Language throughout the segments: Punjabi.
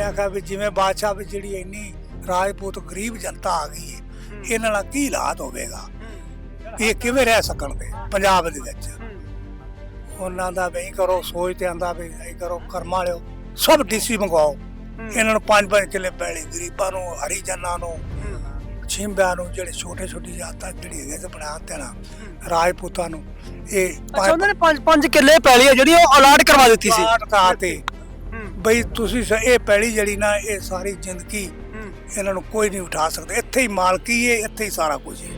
ਉਹਨੇ ਆਖਿਆ ਵੀ ਜਿਵੇਂ ਬਾਦਸ਼ਾਹ ਵਿੱਚ ਜਿਹੜੀ ਇੰਨੀ ਰਾਜਪੂਤ ਗਰੀਬ ਜਨਤਾ ਆ ਗਈ ਹੈ ਇਹਨਾਂ ਨਾਲ ਕੀ ਹਾਲਾਤ ਹੋਵੇਗਾ? ਇਹ ਕਿਵੇਂ ਰਹਿ ਸਕਣਗੇ ਪੰਜਾਬ ਦੇ ਵਿੱਚ? ਉਹਨਾਂ ਦਾ ਵੀ ਕਰੋ ਸੋਚ ਤੇ ਆਂਦਾ ਵੀ ਇਹ ਕਰੋ ਕਰਮ ਵਾਲਿਓ ਸਭ ਡੀਸੀ ਮੰਗਵਾਓ। ਇਹਨਾਂ ਨੂੰ ਪੰਜ ਪੰਜ ਕਿੱਲੇ ਪੈਲੀ ਗਰੀਬਾਂ ਨੂੰ ਹਰੀਜਨਾਂ ਨੂੰ ਛਿੰਬਿਆਂ ਨੂੰ ਜਿਹੜੇ ਛੋਟੇ ਛੋਟੀ ਜਾਤਾਂ ਜਿਹੜੀ ਹੈਗੇ ਤੇ ਬਣਾ ਦੇਣਾ ਰਾਜਪੂਤਾਂ ਨੂੰ। ਇਹ ਅੱਛਾ ਉਹਨਾਂ ਨੇ 5 5 ਕਿੱਲੇ ਪੈਲੀ ਆ ਜਿਹੜੀ ਉਹ ਅਲਾਟ ਕਰਵਾ ਦਿੱਤੀ ਸੀ। ਪਾਠ ਕਾ ਤੇ ਬਈ ਤੁਸੀਂ ਸ- ਇਹ ਪੈਲੀ ਜਿਹੜੀ ਨਾ ਇਹ ਸਾਰੀ ਜ਼ਿੰਦਗੀ ਇਹਨਾਂ ਨੂੰ ਕੋਈ ਨਹੀਂ ਉਠਾ ਸਕਦਾ। ਇੱਥੇ ਹੀ ਮਾਲਕੀ ਹੈ ਇੱਥੇ ਹੀ ਸਾਰਾ ਕੁਝ ਹੈ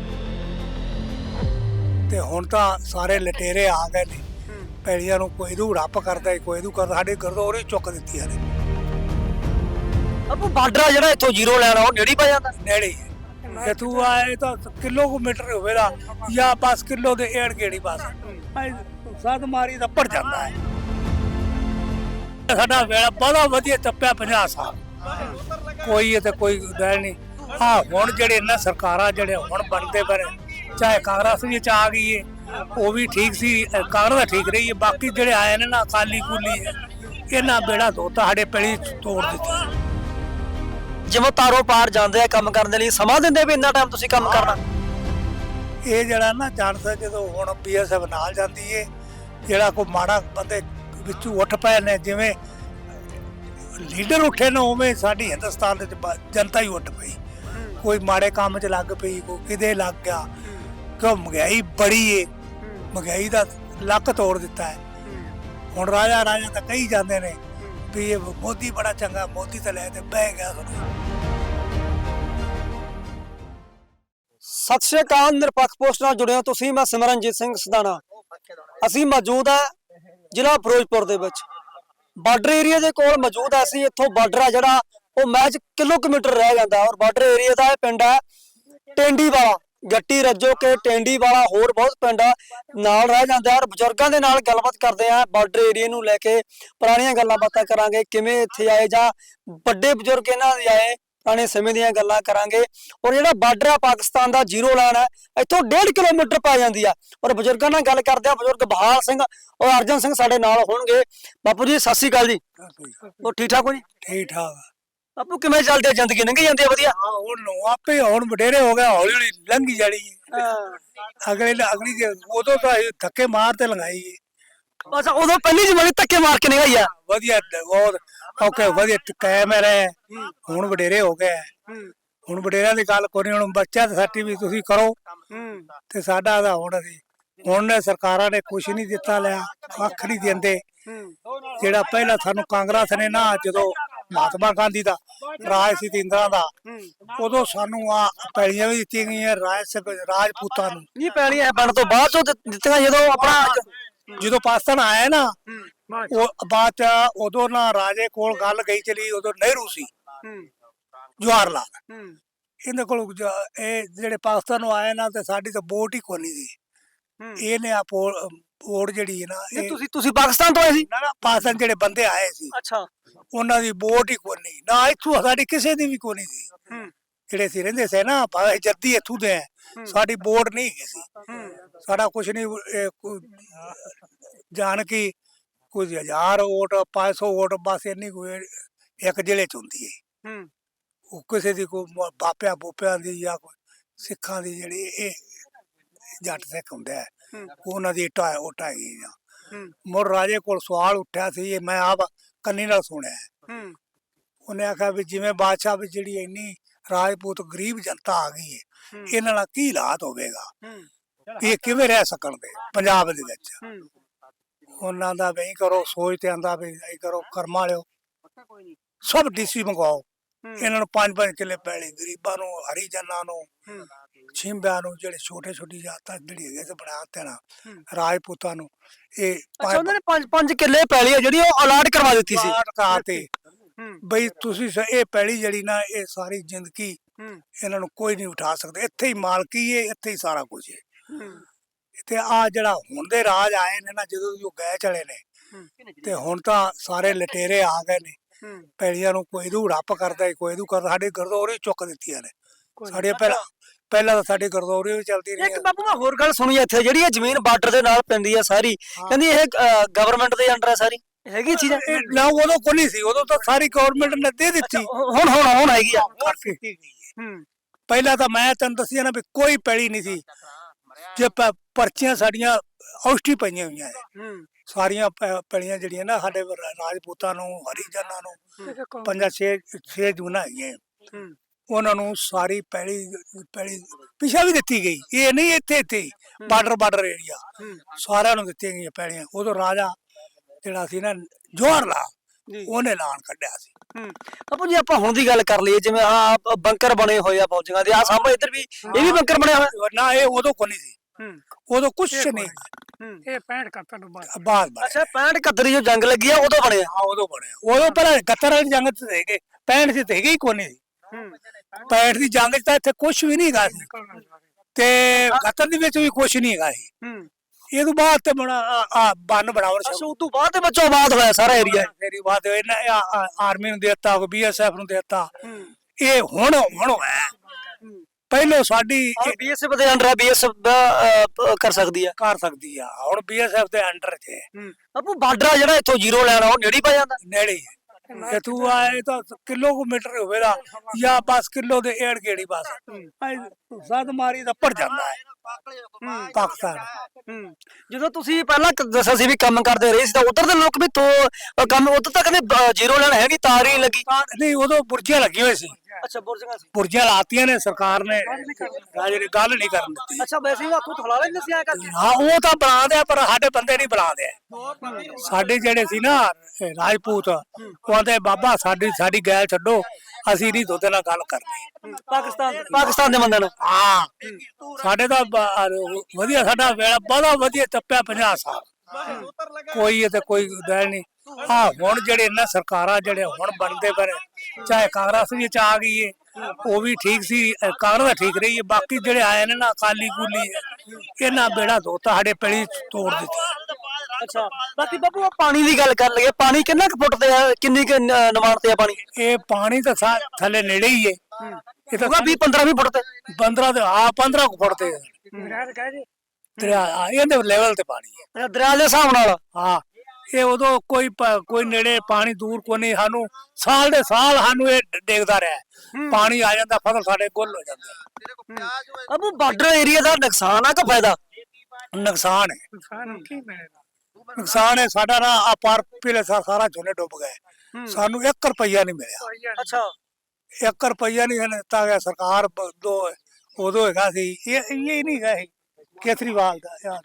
ਤੇ ਹੁਣ ਤਾਂ ਸਾਰੇ ਲਟੇਰੇ ਆ ਗਏ ਨੇ। ਪੈਲੀਆਂ ਨੂੰ ਕੋਈ ਦੂ ਰੱਪ ਕਰਦਾ ਹੈ, ਕੋਈ ਦੂ ਕਰਦਾ। ਸਾਡੇ ਗਰਦੋਰੇ ਚੁੱਕ ਦਿੱਤੀਆਂ ਨੇ ਆਪੂ ਬਾਰਡਰ ਜਿਹੜਾ ਇੱਥੋਂ ਜ਼ੀਰੋ ਲੈਣ ਉਹ ਨੇੜੇ ਪੈ ਜਾਂਦਾ। ਨੇੜੇ ਤੇ ਤੂੰ ਆਏ ਤਾਂ ਕਿਲੋਮੀਟਰ ਹੋਵੇਗਾ ਜਾਂ 5 ਕਿਲੋ ਦੇ ਏੜ ਗੇੜੀ ਬਸ। ਸੱਤ ਮਾਰੀ ਤਾਂ ਪੜ ਜਾਂਦਾ ਹੈ ਸਾਡਾ ਵੇਲਾ ਬੜਾ ਵਧੀਆ ਟੱਪਿਆ 50 ਸਾਲ। ਕੋਈ ਤੇ ਕੋਈ ਗੱਲ ਨਹੀਂ। ਹਾਂ ਹੁਣ ਜਿਹੜੇ ਇਹਨਾਂ ਸਰਕਾਰਾਂ ਜਿਹੜੇ ਹੁਣ ਬਣਦੇ ਪਰ ਚਾਹੇ ਕਾਂਗਰਸ ਵੀ ਚ ਆ ਗਈ ਹੈ ਉਹ ਵੀ ਠੀਕ ਸੀ ਕਾਂਗਰਸ ਠੀਕ ਰਹੀ ਹੈ ਬਾਕੀ ਜਿਹੜੇ ਆਏ ਨੇ ਨਾ ਅਕਾਲੀ ਕੁਲੀ ਇਹਨਾਂ ਬੇੜਾ ਧੋਤਾ ਸਾਡੇ ਪੈਲੀ ਤੋੜ ਦਿੱਤੀ। ਜਿਵੇਂ ਤਾਰੋ ਪਾਰ ਜਾਂਦੇ ਆ ਕੰਮ ਕਰਨ ਦੇ ਲਈ ਸਮਾਂ ਦਿੰਦੇ ਵੀ ਇੰਨਾ ਟਾਈਮ ਤੁਸੀਂ ਕੰਮ ਕਰਨਾ? ਇਹ ਜਿਹੜਾ ਨਾ ਜਾਣਦਾ ਜਦੋਂ ਹੁਣ ਬੀਐਸਐਫ ਨਾਲ ਜਾਂਦੀ ਏ ਜਿਹੜਾ ਕੋਈ ਮਾੜਾ ਬੰਦੇ ਵਿੱਚੋਂ ਉੱਠ ਪਏ ਨੇ, ਜਿਵੇਂ ਲੀਡਰ ਉੱਠੇ ਨੇ, ਉਵੇਂ ਸਾਡੀ ਹਿੰਦੁਸਤਾਨ ਦੇ ਜਨਤਾ ਹੀ ਉੱਠ ਪਈ। ਕੋਈ ਮਾੜੇ ਕੰਮ 'ਚ ਲੱਗ ਪਈ, ਕੋਈ ਕਿਤੇ ਲੱਗ ਗਿਆ। ਕਿਉਂ ਮਹਿੰਗਾਈ ਬੜੀ ਏ। ਮਹਿੰਗਾਈ ਦਾ ਲੱਕ ਤੋੜ ਦਿੱਤਾ ਹੈ। ਹੁਣ ਰਾਜਾ ਰਾਜਾ ਤਾਂ ਕਹੀ ਜਾਂਦੇ ਨੇ ਵੀ ਇਹ ਮੋਦੀ ਬੜਾ ਚੰਗਾ, ਮੋਦੀ ਤਾਂ ਲੈ ਤੇ ਬਹਿ ਗਿਆ ਸਤਿ ਸ਼੍ਰੀ ਅਕਾਲ, ਨਿਰਪੱਖ ਪੋਸਟ ਨਾਲ ਜੁੜੇ ਤੁਸੀਂ, ਮੈਂ ਸਿਮਰਨਜੀਤ ਸਿੰਘ ਸਦਾਣਾ। ਅਸੀਂ ਮੌਜੂਦ ਆ ਜ਼ਿਲ੍ਹਾ ਫਿਰੋਜ਼ਪੁਰ ਦੇ ਵਿੱਚ। ਬਾਰਡਰ ਏਰੀਆ ਦੇ ਕੋਲ ਮੌਜੂਦ ਆ ਅਸੀਂ। ਇੱਥੋਂ ਬਾਰਡਰ ਆ ਜਿਹੜਾ, ਉਹ ਮੈਚ ਕਿਲੋਮੀਟਰ ਰਹਿ ਜਾਂਦਾ ਔਰ ਬਾਰਡਰ ਏਰੀਆ ਦਾ ਇਹ ਪਿੰਡ ਹੈ ਟੈਂਡੀ ਵਾਲਾ ਗੱਟੀ ਰੱਜੋ ਕੇ ਟੈਂਡੀ ਵਾਲਾ ਹੋਰ ਬਹੁਤ ਪਿੰਡ ਨਾਲ ਰਹਿ ਜਾਂਦਾ ਔਰ ਬਜ਼ੁਰਗਾਂ ਦੇ ਨਾਲ ਗੱਲਬਾਤ ਕਰਦੇ ਆ। ਬਾਰਡਰ ਏਰੀਆ ਨੂੰ ਲੈ ਕੇ ਪੁਰਾਣੀਆਂ ਗੱਲਾਂ ਬਾਤਾਂ ਕਰਾਂਗੇ। ਕਿਵੇਂ ਇੱਥੇ ਆਏ ਜਾਂ ਵੱਡੇ ਬਜ਼ੁਰਗ ਇਹਨਾਂ ਦੇ ਆਏ ਪੁਰਾਣੇ ਸਮੇਂ ਦੀਆਂ ਗੱਲਾਂ ਕਰਾਂਗੇ। ਔਰ ਜਿਹੜਾ ਬਾਰਡਰ ਆ ਪਾਕਿਸਤਾਨ ਦਾ ਜ਼ੀਰੋ ਲਾਈਨ ਹੈ ਇੱਥੋਂ 1.5 ਕਿਲੋਮੀਟਰ ਪੈ ਜਾਂਦੀ ਆ। ਔਰ ਬਜ਼ੁਰਗਾਂ ਨਾਲ ਗੱਲ ਕਰਦੇ ਆ ਬਜ਼ੁਰਗ ਬਹਾਲ ਸਿੰਘ ਔਰ ਅਰਜਨ ਸਿੰਘ ਸਾਡੇ ਨਾਲ ਹੋਣਗੇ। ਬਾਪੂ ਜੀ ਸਤਿ ਸ੍ਰੀ ਅਕਾਲ ਜੀ। ਉਹ ਠੀਕ ਠਾਕ ਹੋ ਜੀ? ਠੀਕ ਠਾਕ ਬਾਪੂ ਕਿਵੇਂ ਚੱਲਦੀ ਆ ਜ਼ਿੰਦਗੀ? ਲੰਘੀ ਜਾਂਦੀ ਆ ਵਧੀਆ? ਹਾਂ ਹੁਣ ਨੂੰ ਆਪੇ ਹੁਣ ਵਡੇਰੇ ਹੋ ਗਿਆ ਹੌਲੀ ਹੌਲੀ ਲੰਘੀ ਜਾਣੀ ਹੈ। ਅਗਲੇ ਅਗਲੀ ਉਦੋਂ ਤਾਂ ਧੱਕੇ ਮਾਰ ਤੇ ਹੈ। ਬਸ ਉਦੋਂ ਪਹਿਲੀ ਜਮਾਨੇ ਧੱਕੇ ਮਾਰ ਕੇ ਨਿਗਾਈ ਆ? ਵਧੀਆ ਬਹੁਤ। ਓਕੇ ਵਧੀਆ ਕਾਇਮ ਰਹੇ। ਹੁਣ ਵਡੇਰੇ ਹੋ ਗਏ। ਹੁਣ ਵਡੇਰਿਆਂ ਦੀ ਗੱਲ ਕੋਈ ਹੁਣ ਬੱਚਾ ਤੇ ਸਾਡੀ ਵੀ ਤੁਸੀਂ ਕਰੋ। ਤੇ ਸਾਡਾ ਤਾਂ ਹੁਣ ਅਸੀਂ ਹੁਣ ਨੇ ਸਰਕਾਰਾਂ ਨੇ ਕੁਝ ਨਹੀਂ ਦਿੱਤਾ ਲਿਆ ਕੱਖ ਨਹੀਂ ਦਿੰਦੇ। ਜਿਹੜਾ ਪਹਿਲਾਂ ਸਾਨੂੰ ਕਾਂਗਰਸ ਨੇ ਨਾ ਜਦੋਂ ਮਹਾਤਮਾ ਗਾਂਧੀ ਦਾ ਰਾਜ ਸੀ ਤੇ ਇੰਦਰਾ ਦਾ ਉਦੋਂ ਸਾਨੂੰ ਆ ਪੈਲੀਆਂ ਵੀ ਦਿੱਤੀਆਂ ਗਈਆਂ ਰਾਜ ਸਭ ਰਾਜਪੂਤਾਂ ਨੂੰ। ਨਹੀਂ ਪੈਣੀਆਂ ਬਣ ਤੋਂ ਬਾਅਦ ਚੋਂ ਦਿੱ- ਦਿੱਤੀਆਂ ਜਦੋਂ ਆਪਣਾ ਜਦੋਂ ਪਾਕਿਸਤਾਨ ਆਇਆ ਨਾ ਉਹ ਚ ਉਦੋਂ ਨਾ ਰਾਜੇ ਕੋਲ ਗੱਲ ਗਈ ਚਲੀ ਉਦੋਂ ਨਹਿਰੂ ਸੀ। ਜਵਾਹਰ ਲਾਲ। ਇਹਦੇ ਕੋਲ ਇਹ ਜਿਹੜੇ ਪਾਕਿਸਤਾਨ ਨੂੰ ਆਏ ਨਾ ਤੇ ਸਾਡੀ ਤਾਂ ਵੋਟ ਹੀ ਕੋਈ ਨਹੀਂ ਸੀ ਇਹਨੇ ਆ ਵੋਟ ਜਿਹੜੀ ਹੈ ਨਾ ਇਹ ਤੁਸੀਂ ਤੁਸੀਂ ਪਾਕਿਸਤਾਨ ਤੋਂ ਆਏ ਸੀ? ਨਾ ਨਾ ਪਾਕਿਸਤਾਨ ਜਿਹੜੇ ਬੰਦੇ ਆਏ ਸੀ। ਅੱਛਾ। ਉਹਨਾਂ ਦੀ ਵੋਟ ਹੀ ਕੋਈ ਨਹੀਂ ਨਾ ਇੱਥੋਂ ਸਾਡੀ ਕਿਸੇ ਦੀ ਵੀ ਕੋਈ ਨਹੀਂ ਸੀ ਜਿਹੜੇ ਸੀ ਰਹਿੰਦੇ ਸੀ ਨਾ ਭਾਵੇਂ ਜੱਦੀ ਇੱਥੋਂ ਦੇ ਸਾਡੀ ਵੋਟ ਨਹੀਂ ਸੀ। ਸਾਡਾ ਕੁਝ ਨਹੀਂ ਜਾਣ ਕੀ ਕੁਝ ਹਜ਼ਾਰ ਵੋਟ 500 ਵੋਟ ਬਸ ਇੰਨੀ ਕੋਈ ਇੱਕ ਜ਼ਿਲ੍ਹੇ ਚ ਹੁੰਦੀ ਹੈ। ਉਹ ਕਿਸੇ ਦੀ ਕੋਈ ਮ- ਬਾਪਿਆਂ ਬੂਪਿਆਂ ਦੀ ਜਾਂ ਕੋਈ ਸਿੱਖਾਂ ਦੀ ਜਿਹੜੀ ਇਹ ਜੱਟ ਸਿੱਖ ਹੁੰਦਾ ਹੈ। ਉਹਨਾਂ ਦੀ ਟਾ ਉਟਾ ਹੈਗੀ ਆ। ਮੁਰ ਰਾਜੇ ਕੋਲ ਸਵਾਲ ਉੱਠਿਆ ਸੀ ਇਹ ਮੈਂ ਆਪ ਕੰਨੀ ਨਾਲ ਸੁਣਿਆ। ਹੈ। ਉਹਨੇ ਆਖਿਆ ਵੀ ਜਿਵੇਂ ਬਾਦਸ਼ਾਹ ਵਿੱਚ ਜਿਹੜੀ ਇੰਨੀ ਰਾਜਪੂਤ ਗਰੀਬ ਜਨਤਾ ਆ ਗਈ ਹੈ। ਇਹਨਾਂ ਨਾਲ ਕੀ ਹਾਲਾਤ ਹੋਵੇਗਾ? ਇਹ ਕਿਵੇਂ ਰਹਿ ਸਕਣਗੇ ਪੰਜਾਬ ਦੇ ਵਿੱਚ? ਉਹਨਾਂ ਦਾ ਵੀ ਕਰੋ ਸੋਚ ਤੇ ਆਂਦਾ ਵੀ ਇਹ ਕਰੋ ਕਰਮ ਵਾਲਿਓ। ਸਭ ਡੀਸੀ ਮੰਗਵਾਓ। ਇਹਨਾਂ ਨੂੰ ਪੰਜ ਪੰਜ ਕਿੱਲੇ ਪੈਲੀ ਗਰੀਬਾਂ ਨੂੰ ਹਰੀਜਨਾਂ ਨੂੰ ਛਿੰਬਿਆਂ ਨੂੰ ਜਿਹੜੇ ਛੋਟੇ ਛੋਟੀ ਜਾਤਾਂ ਜਿਹੜੀ ਹੈਗੇ ਤੇ ਬਣਾ ਦੇਣਾ ਰਾਜਪੂਤਾਂ ਨੂੰ। ਇਹ ਅੱਛਾ ਉਹਨਾਂ ਨੇ 5 5 ਕਿੱਲੇ ਪੈਲੀ ਜਿਹੜੀ ਉਹ ਅਲਾਟ ਕਰਵਾ ਦਿੱਤੀ ਸੀ। ਕਾ ਤੇ ਬਈ ਤੁਸੀਂ ਸ- ਇਹ ਪੈਲੀ ਜਿਹੜੀ ਨਾ ਇਹ ਸਾਰੀ ਜ਼ਿੰਦਗੀ ਇਹਨਾਂ ਨੂੰ ਕੋਈ ਨਹੀਂ ਉਠਾ ਸਕਦਾ। ਇੱਥੇ ਹੀ ਮਾਲਕੀ ਹੈ ਇੱਥੇ ਹੀ ਸਾਰਾ ਕੁਝ ਹੈ। ਤੇ ਆ ਜਿਹੜਾ ਹੁਣ ਦੇ ਰਾਜ ਆਏ ਨੇ ਨਾ ਜਦੋਂ ਦੀ ਉਹ ਗਏ ਚਲੇ ਨੇ ਤੇ ਹੁਣ ਤਾਂ ਸਾਰੇ ਲਟੇਰੇ ਆ ਗਏ ਨੇ। ਪੈਲੀਆਂ ਨੂੰ ਕੋਈ ਦੂ ਰੱਪ ਕਰਦਾ ਕੋਈ ਦੂ ਕਰਦਾ ਸਾਡੇ ਗਰਦੋਰੇ ਚੁੱਕ ਦਿੱਤੀਆਂ ਨੇ। ਸਾਡੇ ਪਹਿਲਾਂ ਪਹਿਲਾਂ ਤਾਂ ਸਾਡੇ ਗਰਦੋਰੇ ਵੀ ਚਲਦੀ ਰਹੀ ਇੱਕ ਬਾਪੂ ਮੈਂ ਹੋਰ ਗੱਲ ਸੁਣੀ ਇੱਥੇ ਜਿਹੜੀ ਇਹ ਜ਼ਮੀਨ ਬਾਰਡਰ ਦੇ ਨਾਲ ਪੈਂਦੀ ਆ ਸਾਰੀ ਕਹਿੰਦੀ ਇਹ ਗਵਰਨਮੈਂਟ ਦੇ ਅੰਡਰ ਆ ਸਾਰੀ। ਹੈਗੀ ਚੀਜ਼? ਨਾ ਉਦੋਂ ਕੋਈ ਨਹੀਂ ਸੀ ਉਦੋਂ ਤਾਂ ਸਾਰੀ ਗਵਰਨਮੈਂਟ ਨੇ ਦੇ ਦਿੱਤੀ। ਹੁਣ ਹੁਣ ਹੁਣ ਹੈਗੀ ਆ। ਹੂੰ। ਪਹਿਲਾਂ ਤਾਂ ਮੈਂ ਤੈਨੂੰ ਦੱਸਿਆ ਨਾ ਵੀ ਕੋਈ ਪੈੜੀ ਨਹੀਂ ਸੀ। ਜੇ ਪ- ਪਰਚੀਆਂ ਸਾਡੀਆਂ ਔਸ਼ਟੀ ਪਈਆਂ ਹੋਈਆਂ ਨੇ ਹੂੰ। ਸਾਰੀਆਂ ਪ- ਜਿਹੜੀਆਂ ਨਾ ਸਾਡੇ ਰਾ- ਰਾਜਪੂਤਾਂ ਨੂੰ ਹਰੀਜਨਾਂ ਨੂੰ ਪੰਜਾਂ ਛੇ ਛੇ ਜੂਨਾ ਹੈਗੀਆਂ। ਹੂੰ। ਉਹਨਾਂ ਨੂੰ ਸਾਰੀ ਪੈੜੀ ਪੈੜੀ ਪਿਛਾ ਵੀ ਦਿੱਤੀ ਗਈ। ਇਹ ਨਹੀਂ ਇੱਥੇ ਇੱਥੇ ਬਾਰਡਰ ਬਾਰਡਰ ਏਰੀਆ ਹੂੰ। ਸਾਰਿਆਂ ਨੂੰ ਦਿੱਤੀਆਂ ਗਈਆਂ ਪੈੜੀਆਂ ਉਦੋਂ ਰਾਜਾ ਜਿਹੜਾ ਸੀ ਨਾ ਜੋਹਰ ਲਾਲ ਜੀ। ਉਹਨੇ ਐਲਾਨ ਕੱਢਿਆ ਸੀ। ਬਾਪੂ ਜੀ ਆਪਾਂ ਹੁਣ ਦੀ ਗੱਲ ਕਰ ਲਈਏ ਜਿਵੇਂ ਆ ਬੰਕਰ ਬਣੇ ਹੋਏ ਆ ਫੌਜੀਆਂ ਦੇ। ਆ ਸਾਹਮਣੇ ਇੱਧਰ ਵੀ ਇਹ ਵੀ ਬੰਕਰ ਬਣਿਆ ਹੋਇਆ। ਨਾ ਇਹ ਉਦੋਂ ਕੋਈ ਨਹੀਂ ਸੀ। ਉਦੋਂ ਕੁਛ ਨਹੀਂ। ਹੂੰ। ਇਹ 65 ਕੱਤਰ ਨੂੰ ਬਾਅਦ। ਬਾਅਦ ਅੱਛਾ 65 71 ਦੀ ਜੋ ਜੰਗ ਲੱਗੀ ਆ ਉਦੋਂ ਬਣਿਆ? ਹਾਂ ਉਦੋਂ ਬਣਿਆ। ਉਦੋਂ ਪਹਿਲਾਂ 71 ਵਾਲੀ ਜੰਗ ਚ ਹੈਗੇ। 65 ਚ ਤੇ ਹੈਗੇ ਹੀ ਕੋਈ ਨਹੀਂ। ਸੀ ਹੂੰ। 65 ਦੀ ਜੰਗ ਚ ਤਾਂ ਇੱਥੇ ਕੁਛ ਵੀ ਨਹੀਂ ਹੈਗਾ ਸੀ। ਤੇ 71 ਦੇ ਵਿੱਚ ਵੀ ਕੁਛ ਨਹੀਂ ਹੈਗਾ ਸੀ। ਹੂੰ। ਇਹ ਤੋਂ ਬਾਅਦ ਤੇ ਬਣਾ ਆ ਬੰਨ ਬਣਾਉਣ ਅੱਛਾ ਉਸ ਤੋਂ ਬਾਅਦ ਦੇ ਵਿੱਚੋਂ ਆਬਾਦ ਹੋਇਆ ਸਾਰਾ ਏਰੀਆ ਫੇਰੀ ਬਾਅਦ ਇਹਨਾਂ ਆਰਮੀ ਨੂੰ ਦੇਤਾ ਕੋ ਬੀਐਸਐਫ ਨੂੰ ਦੇਤਾ। ਹੂੰ। ਇਹ ਹੁਣ ਹੁਣ ਹੋਇਆ। ਪਹਿਲੋਂ ਸਾਡੀ ਬੀਐਸਐਫ ਦੇ ਅੰਡਰ ਬੀਐਸਐਫ ਦਾ ਕਰ ਸਕਦੀ ਆ। ਕਰ ਸਕਦੀ ਆ। ਹੁਣ ਬੀਐਸਐਫ ਦੇ ਅੰਡਰ ਚ ਹੈ, ਬਾਪੂ ਬਾਰਡਰ ਜਿਹੜਾ ਇੱਥੋਂ ਜ਼ੀਰੋ ਲੈਣਾ ਉਹ ਨੇੜੇ ਹੀ ਪੈ ਜਾਂਦਾ। ਨੇੜੇ ਹੀ ਹੈ। ਇਹ ਤੂੰ ਆਏ ਤਾਂ ਕਿਲੋਮੀਟਰ ਹੋਵੇਗਾ ਜਾਂ ਬਸ ਕਿਲੋ ਦੇ ਏੜ ਗੇੜੀ ਬਸ। ਸਦ ਮਾਰੀ ਤਾਂ ਪੜ ਜਾਂਦਾ ਹੈ। ਪਾਕਿਸਤਾਨ। ਹੂੰ। ਜਦੋਂ ਤੁਸੀਂ ਪਹਿਲਾਂ ਕ- ਦੱਸਿਆ ਸੀ ਵੀ ਕੰਮ ਕਰਦੇ ਰਹੇ ਸੀ ਤਾਂ ਉਧਰ ਦੇ ਲੋਕ ਵੀ ਤੋਂ ਕੰਮ ਉਧਰ ਤਾਂ ਕਹਿੰਦੇ ਜ਼ੀਰੋ ਲੈਣ ਹੈਗੀ ਤਾਰ ਹੀ ਨਹੀਂ ਲੱਗੀ। ਨਹੀਂ ਉਦੋਂ ਬੁਰਜੀਆਂ ਲੱਗੀਆਂ ਹੋਈ ਸੀ। ਅੱਛਾ ਸੀ। ਲਾਤੀਆਂ ਨੇ ਸਰਕਾਰ ਨੇ। ਰਾਜੇ ਗੱਲ ਨਹੀਂ ਕਰਨ। ਦਿੱਤੀ ਅੱਛਾ ਵੈਸੇ ਹੀ ਹੱਥੋਂ ਥਲਾ ਲੈਂਦੇ ਸੀ ਐ ਕਰਕੇ? ਹਾਂ ਉਹ ਤਾਂ ਬਣਾਉਂਦੇ ਆ ਪਰ ਸਾਡੇ ਬੰਦੇ ਨਹੀਂ ਬਣਾਉਂਦੇ ਸਾਡੇ ਜਿਹੜੇ ਸੀ ਨਾ ਰਾਜਪੂਤ ਉਹ ਆਂਦੇ ਬਾਬਾ ਸਾਡੀ ਸਾਡੀ ਗੈਲ ਛੱਡੋ ਅਸੀਂ ਨਹੀਂ ਤੁਹਾਡੇ ਨਾਲ ਗੱਲ ਕਰਨੀ। ਪਾਕਿਸਤਾਨ ਪਾਕਿਸਤਾਨ ਦੇ ਬੰਦਿਆਂ ਨੂੰ? ਹਾਂ। ਸਾਡੇ ਤਾਂ ਬ- ਵਧੀਆ ਸਾਡਾ ਵੇਲਾ ਬੜਾ ਵਧੀਆ ਟੱਪਿਆ 50 ਸਾਲ। ਕੋਈ ਇਹ ਤੇ ਕੋਈ ਗੱਲ ਨਹੀਂ। ਹਾਂ ਹੁਣ ਜਿਹੜੇ ਇਹਨਾਂ ਸਰਕਾਰਾਂ ਜਿਹੜੇ ਹੁਣ ਬਣਦੇ ਪਰ ਚਾਹੇ ਕਾਂਗਰਸ ਵਿੱਚ ਆ ਗਈ ਏ ਉਹ ਵੀ ਠੀਕ ਸੀ ਕਾਂਗਰਸ ਦਾ ਠੀਕ ਰਹੀ ਹੈ ਬਾਕੀ ਜਿਹੜੇ ਆਏ ਨੇ ਨਾ ਕੁਲੀ ਇਹਨਾਂ ਬੇੜਾ ਧੋਤਾ ਸਾਡੇ ਪੈਲੀ ਤੋੜ ਦਿੱਤੀ। ਅੱਛਾ ਬਾਕੀ ਬਾਪੂ ਆ ਪਾਣੀ ਦੀ ਗੱਲ ਕਰ ਲਈਏ ਪਾਣੀ ਕਿੰਨਾ ਕੁ ਫੁੱਟ ਤੇ ਆ ਕਿੰਨੀ ਕੁ ਨ- ਨਿਮਾਣ ਤੇ ਆ ਪਾਣੀ? ਇਹ ਪਾਣੀ ਤਾਂ ਸਾ- ਥੱਲੇ ਨੇੜੇ ਹੀ ਏ। ਇਹ ਤਾਂ ਹੋਗਾ 20 15 ਵੀ ਫੁੱਟ ਤੇ? 15 ਤੇ ਆ 15 ਕੁ ਫੁੱਟ ਤੇ। ਦਰਿਆ ਇਹਦੇ ਲੈਵਲ ਤੇ ਪਾਣੀ ਹੈ ਅੱਛਾ, ਦਰਿਆ ਦੇ ਹਿਸਾਬ ਨਾਲ? ਹਾਂ। ਇਹ ਉਦੋਂ ਕੋਈ ਕੋਈ ਨੇੜੇ ਪਾਣੀ ਦੂਰ ਕੋ ਨਹੀਂ ਸਾਨੂੰ ਸਾਲ ਦੇ ਸਾਲ ਸਾਨੂੰ ਇਹ ਡੇਗਦਾ ਰਿਹਾ। ਪਾਣੀ ਆ ਜਾਂਦਾ ਫਸਲ ਸਾਡੇ ਗੁੱਲ ਹੋ ਜਾਂਦੇ ਅਬੂ ਬਾਰਡਰ ਏਰੀਆ ਦਾ ਨੁਕਸਾਨ ਆ ਕਿ ਫਾਇਦਾ? ਨੁਕਸਾਨ ਹੈ। ਕੀ ਨੁਕਸਾਨ ਹੈ ਸਾਡਾ ਨਾ ਆ ਪਾਰ ਪਿਲੇ ਸਾਰਾ ਝੋਨੇ ਡੁੱਬ ਗਏ। ਸਾਨੂੰ 1 ਰੁਪਈਆ ਨਹੀਂ ਮਿਲਿਆ। ਅੱਛਾ। 1 ਰੁਪਈਆ ਨਹੀਂ ਦਿੱਤਾ ਗਿਆ ਸਰਕਾਰ ਦੋ ਉਦੋਂ ਹੈਗਾ ਸੀ ਇਹ ਇਹ ਨਹੀਂ ਹੈਗਾ। ਕੇਸਰੀਵਾਲ ਦਾ ਯਾਰ।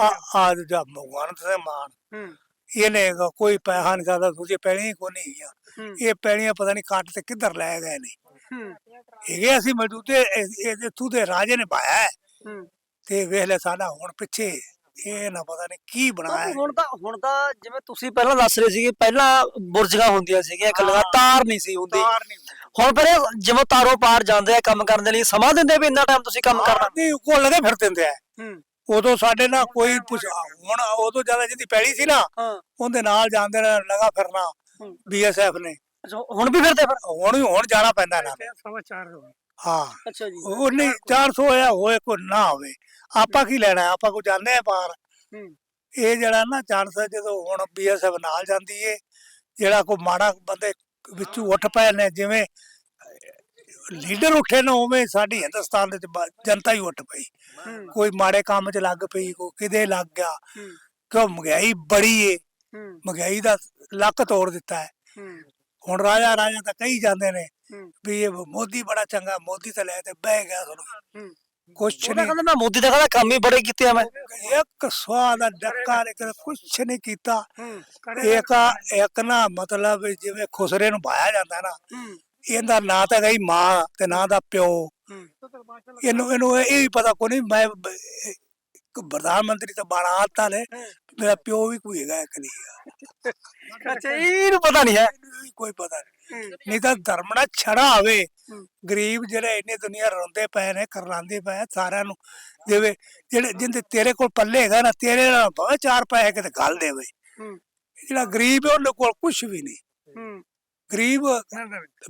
ਆ ਆ ਜਾ ਭਗਵਾਨ ਤੇ ਮਾਨ ਹੂੰ। ਇਹਨੇ ਹੈਗਾ ਕੋਈ ਪੈਸਾ ਨਹੀਂ ਸਕਦਾ ਤੁਸੀਂ ਪੈਣੀਆਂ ਕੋ ਨਹੀਂ ਹੈਗੀਆਂ ਹੂੰ। ਇਹ ਪੈਣੀਆਂ ਪਤਾ ਨਹੀਂ ਕੱਟ ਤੇ ਕਿੱਧਰ ਲੈ ਗਏ ਨੇ। ਹੂੰ। ਹੈਗੇ ਅਸੀਂ ਮੌਜੂਦੇ ਇਹ ਤੂੰ ਦੇ ਰਾਜੇ ਨੇ ਪਾਇਆ ਹੈ। ਹੂੰ। ਤੇ ਵੇਖ ਲੈ ਸਾਡਾ ਹੁਣ ਪਿੱਛੇ ਇਹ ਨਾ ਪਤਾ ਨਹੀਂ ਕੀ ਬਣਾਇਆ ਹੁਣ ਤਾਂ ਹੁਣ ਤਾਂ ਜਿਵੇਂ ਤੁਸੀਂ ਪਹਿਲਾਂ ਦੱਸ ਰਹੇ ਸੀਗੇ ਪਹਿਲਾਂ ਬੁਰਜੀਆਂ ਹੁੰਦੀਆਂ ਸੀਗੀਆਂ ਕੱਲੀਆਂ ਤਾਰ ਨਹੀਂ ਸੀ ਹੁੰਦੀ। ਨਹੀਂ। ਹੁਣ ਫਿਰ ਇਹ ਜਿਵੇਂ ਤਾਰੋਂ ਪਾਰ ਜਾਂਦੇ ਆ ਕੰਮ ਕਰਨ ਦੇ ਲਈ ਸਮਾਂ ਦਿੰਦੇ ਵੀ ਇੰਨਾ ਟਾਈਮ ਤੁਸੀਂ ਕੰਮ ਕਰਨਾ। ਨਹੀਂ ਕੋ ਲਗੇ ਫਿਰ ਦਿੰਦੇ ਆ। ਹੂੰ। ਉਦੋਂ ਸਾਡੇ ਨਾਲ ਕੋਈ ਪੁੱਛ ਹੁਣ ਉਦੋਂ ਜ਼ਿਆਦਾ ਜਿਹਦੀ ਪੈੜੀ ਸੀ ਨਾ ਹਾਂ। ਉਹਦੇ ਨਾਲ ਜਾਂਦੇ ਨੇ ਲਗਾ ਫਿਰਨਾ ਹੂੰ। ਬੀਐਸਐਫ ਨੇ। ਅੱਛਾ ਹੁਣ ਵੀ ਫਿਰਦੇ ਫਿਰ? ਹੁਣ ਵੀ ਹੁਣ ਜਾਣਾ ਪੈਂਦਾ ਇਹਨਾਂ ਨੂੰ। ਸਵਾ ਚਾਰ ਹੋ ਅੱਛਾ ਜੀ। ਉਹ ਨਹੀਂ 400 ਹੋਇਆ ਹੋਏ ਕੋ ਨਾ ਹੋਵੇ। ਆਪਾਂ ਕੀ ਲੈਣਾ ਹੈ? ਆਪਾਂ ਕੋ ਜਾਂਦੇ ਆ ਪਾਰ ਹੂੰ। ਇਹ ਜਿਹੜਾ ਨਾ ਚਾਂਸ ਜਦੋਂ ਹੁਣ ਬੀਐਸਐਫ ਨਾਲ ਜਾਂਦੀ ਏ ਜਿਹੜਾ ਕੋ ਮਾੜਾ ਬੰਦੇ ਵਿੱਚੋਂ ਉੱਠ ਪਏ ਨੇ ਜਿਵੇਂ ਲੀਡਰ ਉੱਠੇ ਨੇ ਉਵੇਂ ਸਾਡੀ ਹਿੰਦੁਸਤਾਨ ਦੇ ਵਿੱਚ ਬ- ਜਨਤਾ ਹੀ ਉੱਠ ਪਈ। ਹੂੰ। ਕੋਈ ਮਾੜੇ ਕੰਮ 'ਚ ਲੱਗ ਪਈ ਕੋਈ ਕਿਤੇ ਲੱਗ ਗਿਆ। ਹੂੰ। ਕਿਉਂ ਮਹਿੰਗਾਈ ਬੜੀ ਏ। ਹੂੰ। ਮਹਿੰਗਾਈ ਦਾ ਲੱਕ ਤੋੜ ਦਿੱਤਾ ਹੈ। ਹੂੰ। ਹੁਣ ਰਾਜਾ ਰਾਜਾ ਤਾਂ ਕਹੀ ਜਾਂਦੇ ਨੇ ਹੂੰ। ਵੀ ਇਹ ਮੋਦੀ ਬੜਾ ਚੰਗਾ ਮੋਦੀ ਤਾਂ ਲੈ ਤੇ ਬਹਿ ਗਿਆ ਤੁਹਾਨੂੰ। ਹੂੰ। ਕੁਛ ਨਹੀਂ। ਕਹਿੰਦਾ ਮੈਂ ਮੋਦੀ ਦਾ ਕਹਿੰਦਾ ਕੰਮ ਹੀ ਬੜੇ ਕੀਤੇ ਆ ਮੈਂ। ਇੱਕ ਸਵਾਦ ਦਾ ਡੱਕਾ ਲੇਕਿਨ ਕੁਛ ਨਹੀਂ ਕੀਤਾ। ਹੂੰ। ਇੱਕ ਇੱਕ ਨਾ ਮਤਲਬ ਜਿਵੇਂ ਖੁਸਰੇ ਨੂੰ ਪਾਇਆ ਜਾਂਦਾ ਨਾ। ਹੂੰ। ਇਹਦਾ ਨਾਂ ਤਾਂ ਗਈ ਮਾਂ ਤੇ ਨਾਂ ਦਾ ਪਿਓ। ਇਹਨੂੰ ਇਹਨੂੰ ਇਹ ਵੀ ਪਤਾ ਕੋਈ ਨਹੀਂ ਮੈਂ ਪ੍ਰਧਾਨ ਮੰਤਰੀ ਤਾਂ ਬਾਣਾ ਆਤਾ ਨੇ ਮੇਰਾ ਪਿਓ ਵੀ ਕੋਈ ਹੈਗਾ ਇੱਕ ਨਹੀਂ ਅੱਛਾ ਇਹਨੂੰ ਪਤਾ ਨਹੀਂ ਹੈ। ਕੋਈ ਪਤਾ ਨਹੀਂ। ਨਹੀਂ ਤਾਂ ਧਰਮਣਾ ਛੜਾ ਹੋਵੇ। ਹੂੰ। ਗਰੀਬ ਜਿਹੜੇ ਇੰਨੀ ਦੁਨੀਆ ਰੋਂਦੇ ਪਏ ਨੇ ਕਰਲਾਉਂਦੇ ਪਏ ਸਾਰਿਆਂ ਨੂੰ ਦੇਵੇ ਜਿਹੜੇ ਜਿੰਦੇ ਤੇਰੇ ਕੋਲ ਪੱਲੇ ਹੈਗਾ ਨਾ ਤੇਰੇ ਨਾਲ ਭਾਵੇਂ ਚਾਰ ਪੈਸੇ ਕਿਤੇ ਗੱਲ ਦੇਵੇ। ਜਿਹੜਾ ਗਰੀਬ ਹੈ ਉਹਦੇ ਕੋਲ ਕੁਝ ਵੀ ਨਹੀਂ। ਗਰੀਬ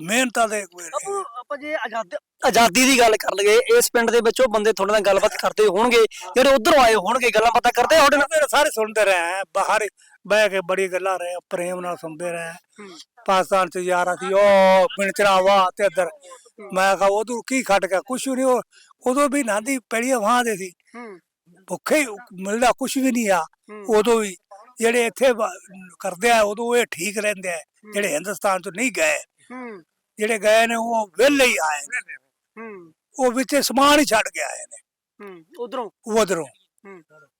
ਮਿਹਨਤਾਂ ਦੇ ਆਪੋ ਆਪਾਂ ਜੇ ਆਜ਼ਾਦੀ ਆਜ਼ਾਦੀ ਦੀ ਗੱਲ ਕਰ ਲਈਏ ਇਸ ਪਿੰਡ ਦੇ ਵਿੱਚ ਉਹ ਬੰਦੇ ਤੁਹਾਡੇ ਨਾਲ ਗੱਲਬਾਤ ਕਰਦੇ ਹੋਣਗੇ ਜਿਹੜੇ ਉਧਰੋਂ ਆਏ ਹੋਣਗੇ ਗੱਲਾਂ ਬਾਤਾਂ ਕਰਦੇ ਤੁਹਾਡੇ ਨਾਲ? ਸਾਰੇ ਸੁਣਦੇ ਰਹੇ ਬਾਹਰ ਬਹਿ ਕੇ ਬੜੀ ਗੱਲਾਂ ਰਹੇ ਪ੍ਰੇਮ ਨਾਲ ਸੁਣਦੇ ਰਹੇ ਪਾਕਿਸਤਾਨ ਚ ਯਾਰਾ ਸੀ ਉਹ ਬਿਨਚਰਾ ਵਾਹ ਤੇ ਇੱਧਰ। ਮੈਂ ਕਿਹਾ ਉਦੋਂ ਕੀ ਖੱਟ ਗਿਆ ਕੁਛ ਵੀ ਨਹੀਂ ਉਹ- ਉਦੋਂ ਵੀ ਨਾਂਦੀ ਪੈੜੀਆਂ ਵਾਹ ਦੇ ਸੀ। ਭੁੱਖੇ ਮਿਲਦਾ ਕੁਛ ਵੀ ਨਹੀਂ ਆ। ਉਦੋਂ ਵੀ ਜਿਹੜੇ ਇੱਥੇ ਵਾ- ਕਰਦੇ ਆ ਉਦੋਂ ਇਹ ਠੀਕ ਰਹਿੰਦੇ ਆ ਜਿਹੜੇ ਹਿੰਦੁਸਤਾਨ ਤੋਂ ਨਹੀਂ ਗਏ। ਹੂੰ। ਜਿਹੜੇ ਗਏ ਨੇ ਉਹ ਵਿਹਲੇ ਹੀ ਆਏ ਨੇ। ਹੂੰ। ਉਹ ਵਿੱਚ ਸਮਾਨ ਹੀ ਛੱਡ ਕੇ ਆਏ ਨੇ। ਹੂੰ ਉਧਰੋਂ। ਉਧਰੋਂ। ਹੂੰ।